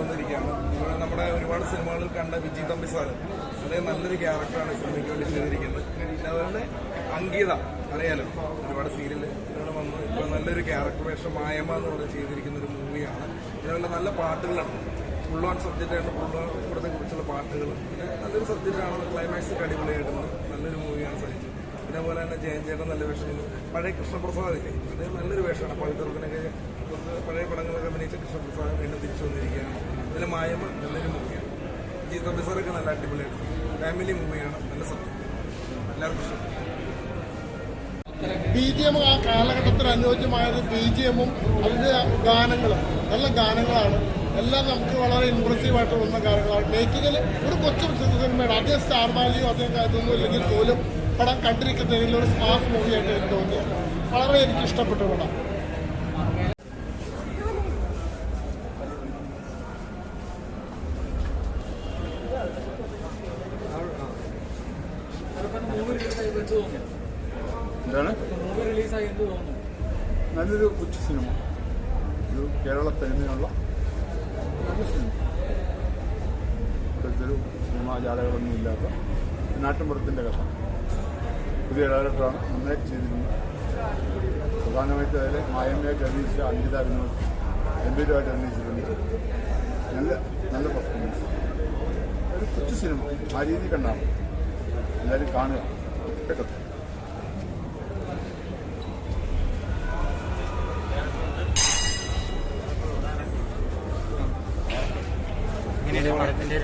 വന്നിരിക്കുകയാണ്. ഇവിടെ നമ്മുടെ ഒരുപാട് സിനിമകളിൽ കണ്ട വിജി തമ്പി സാറ് അതേ നല്ലൊരു ക്യാരക്ടറാണ് സിനിമയ്ക്ക് വേണ്ടി ചെയ്തിരിക്കുന്നത്. പിന്നെ അതുപോലെ അങ്കിത അറിയാലോ? ഒരുപാട് സീരിയൽ വന്നു ഇപ്പോൾ നല്ലൊരു ക്യാരക്ടർ വേഷം മായമ്മ എന്ന് പറഞ്ഞ് ചെയ്തിരിക്കുന്ന ഒരു മൂവിയാണ്. ഇതുപോലെ നല്ല പാട്ടുകളാണ്. ഫുൾ ഓൺ സബ്ജക്റ്റ് ആയിട്ട് ഫുൾ ഇവിടത്തെ കുറിച്ചുള്ള പാട്ടുകളും. പിന്നെ നല്ലൊരു സബ്ജക്റ്റാണ് ക്ലൈമാക്സ് അടിപൊളിയായിട്ട് നല്ലൊരു മൂവിയാണ് സഹിച്ചത്. പിന്നെ അതുപോലെ തന്നെ ജയൻ ചേട്ടൻ നല്ല വേഷം പഴയ കൃഷ്ണപ്രസാദ് ഇല്ലേ? അദ്ദേഹം നല്ലൊരു വേഷമാണ്. പഴയ കുറച്ച് പഴയ പടങ്ങളൊക്കെ അഭിനയിച്ച കൃഷ്ണപ്രസാദ്. മായമ നല്ലൊരു മൂവിയാണ് ജീവിത ബിസറൊക്കെ നല്ല അടിപൊളിയാണ് ഫാമിലി മൂവിയാണ് നല്ല സബ്ജക്റ്റ് എല്ലാവർക്കും ഇഷ്ടപ്പെട്ടു. ബി ജി എം ആ കാലഘട്ടത്തിന് അനുയോജ്യമായത് ബി ജി എമ്മും അതിന്റെ ഗാനങ്ങളും നല്ല ഗാനങ്ങളാണ്. എല്ലാം നമുക്ക് വളരെ ഇമ്പ്രസീവ് ആയിട്ട് വന്ന കാര്യങ്ങളാണ് മേക്കിങ്ങിൽ ഒരു കൊച്ചു സിനിമയാണ്. അധികം സ്റ്റാർ വാല്യൂ അധികം ഇതൊന്നും ഇല്ലെങ്കിൽ പോലും പടം കണ്ടിരിക്കുന്നതിൽ ഒരു സ്മാർട്ട് മൂവിയായിട്ട് എനിക്ക് തോന്നിയത്. വളരെ എനിക്ക് ഇഷ്ടപ്പെട്ട പടം. എന്താണ്? നല്ലൊരു ഉച്ച സിനിമ. ഒരു കേരള തനിമയുള്ള നല്ല സിനിമ. ഇപ്പോഴത്തെ ഒരു സിനിമാ ജാലകളൊന്നും ഇല്ലാത്ത നാട്ടിൻപുറത്തിന്റെ കഥ. പുതിയ ഡയറക്ടറാണ് നന്നായിട്ട് ചെയ്തിരുന്നത് പ്രധാനമായിട്ട് അതിൽ മായമ്മയായിട്ട് അഭിനയിച്ച അഞ്ജിത വിനോദ് ഗംഭീരമായിട്ട് അഭിനയിച്ചിട്ടുണ്ട്. നല്ല നല്ല പെർഫോമൻസ് ഒരു കൊച്ചു സിനിമ. ആ രീതി കണ്ടാണ് എല്ലാവരും കാണുക. കേട്ടോ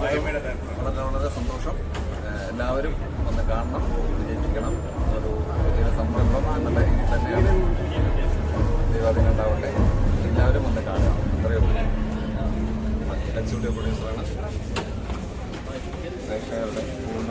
വളരെ വളരെ സന്തോഷം. എല്ലാവരും ഒന്ന് കാണണം വിജയിപ്പിക്കണം. ഒരു പുതിയ സംരംഭം എന്നുള്ള രീതിയിൽ തന്നെയാണ് ദൈവാധീനം ഉണ്ടാവട്ടെ. എല്ലാവരും ഒന്ന് കാണുക. അത്രയേ ഉള്ളൂ. എക്സിക്യൂട്ടീവ് പ്രൊഡ്യൂസറാണ് പ്രേക്ഷകരുടെ പൂർണ